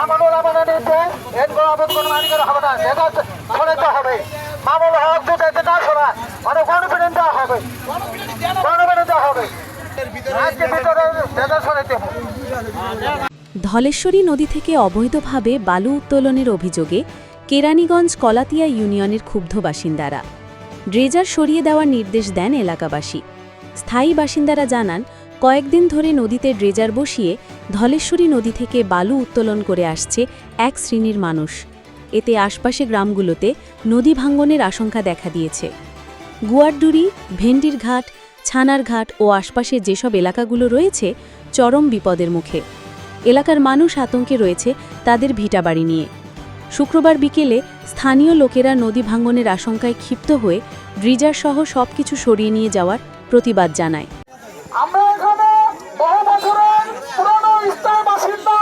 আবেদন হবে না হবে। হক না মানে কনফিডেন্ট দেওয়া হবে। কনফিডেন্ট দেওয়া হবে। ধলেশ্বরী নদী থেকে অবৈধভাবে বালু উত্তোলনের অভিযোগে কেরানীগঞ্জ কলাতিয়া ইউনিয়নের ক্ষুব্ধ বাসিন্দারা। ড্রেজার সরিয়ে দেওয়ার নির্দেশ দেন এলাকাবাসী। স্থায়ী বাসিন্দারা জানান কয়েকদিন ধরে নদীতে ড্রেজার বসিয়ে ধলেশ্বরী নদী থেকে বালু উত্তোলন করে আসছে এক শ্রেণির মানুষ। এতে আশপাশে গ্রামগুলোতে নদী ভাঙ্গনের আশঙ্কা দেখা দিয়েছে। গুয়ারডুরি ভেন্ডির ঘাট ছানার ঘাট ও আশপাশের যেসব এলাকাগুলো রয়েছে চরম বিপদের মুখে। এলাকার মানুষ আতঙ্কে রয়েছে তাদের ভিটাবাড়ি নিয়ে। শুক্রবার বিকেলে স্থানীয় লোকেরা নদী ভাঙ্গনের আশঙ্কায় ক্ষিপ্ত হয়ে ড্রিজার সহ সব কিছু সরিয়ে নিয়ে যাওয়ার প্রতিবাদ জানায় আমরা এখানে বহু বছরের পুরনো স্থায়ী বাসিন্দা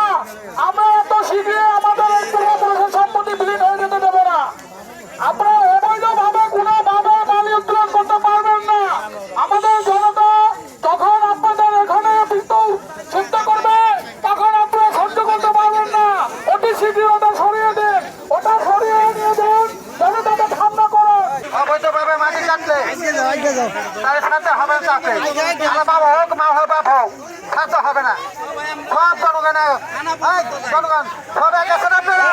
আমরা এত শীঘ্রই আমাদের এই পূর্বপুরুষের সম্পত্তি বিলীন হয়ে যেতে দেবো না আপনারা অবৈধভাবে কোনোভাবে মালি উত্তোলন করতে পারবেন না আমাদের জনতা যখন আপনাদের এখানে বিদ্যুৎ চিন্তা করবে তখন আপনারা সহ্য করতে পারবেন না অতি শীঘ্রই ওটা সরিয়ে দেন ওটা সরিয়ে নিয়ে দেন জনতাকে ঠান্ডা করুন অবৈধভাবে মাটি কাটলে তাহলে ছাড়তে হবে তাকে আমার বাবা হোক মা হোক বাপ হোক ছাড়তে হবে না। সব জনগণ জনগণ সব আছেন আপনারা?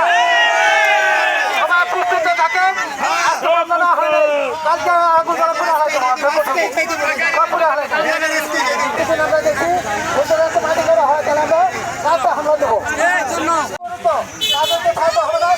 সবাই না হলে কালকে আগুন পুরো দেখি। মাটি করা হয় তাহলে আমরা দেবো। তাদেরকে হবে না।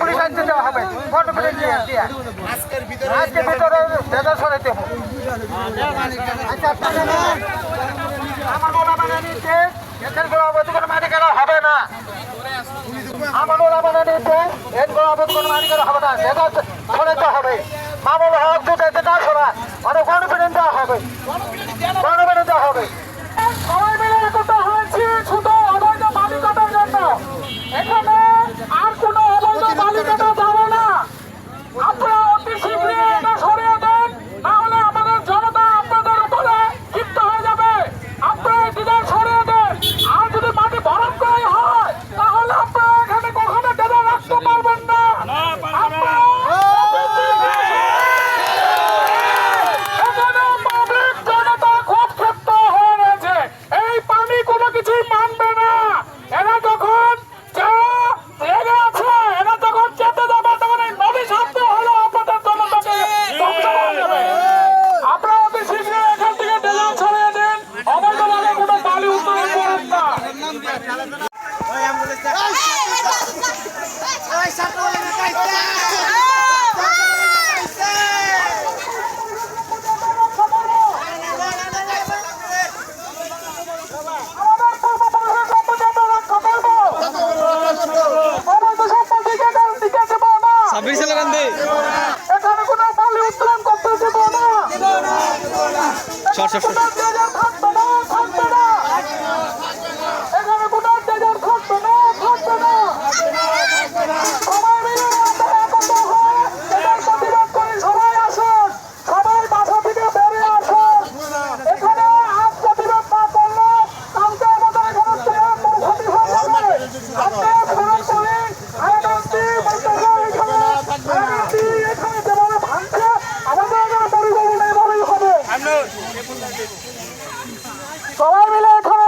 পুলিশ আনতে দেওয়া হবে। ফটো ফটো দিয়ে দিয়ে আজকে ভিতরে ভেতর সরাইতে হবে। আচ্ছা আপনারা না, আমার বলা মানে নিচ্ছে এখানে কোনো অবৈধ কোনো মাটি করা হবে না। করা হবে সেটা শোনাতে হবে। মামুল হক দুটো এতে না শোনা মানে কনফিডেন্ট দেওয়া হবে কনফিডেন্ট দেওয়া হবে সবাই মিলে একত্র হয়েছি শুধু অবৈধ বালি কাটার জন্য এখানে আর কোনো অবৈধ বালি কাটা যাবে না আপনারা অতি শীঘ্রই এটা সরিয়ে দেন নাহলে আমাদের জনতা আপনাদের উপরে ক্ষিপ্ত হয়ে যাবে আপনারা এটিকে সরিয়ে দেন আর যদি মাটি ভরণ করে হয় তাহলে আপনারা এখানে কখনো ডেরা রাখতে পারবেন না আপনারা এখানে পাবলিক জনতা খুব ক্ষিপ্ত হয়ে রয়েছে এই পানি কোনো কিছুই মানবে না এরা যখন যারা রেগে আছে এরা যখন চেতে যাবে তখন এই নদী শান্ত হলে আপনাদের জনতাকে ধ্বংস করে দেবে আপনারা অতি শীঘ্রই এখান থেকে ডেলা ছড়িয়ে দিন অবৈধভাবে কোনো বালি উত্তোলন করেন না আমাদের পূর্বপুরুষের সম্পত্তি আমরা রক্ষা করব অবৈধ সম্পত্তিকে কারণ দিকে দেবো না ছাব্বিশ সালে গান্ধী এখানে কোনো বালি উত্তোলন করতে দেবো না সর, সবাই মিলে এখানে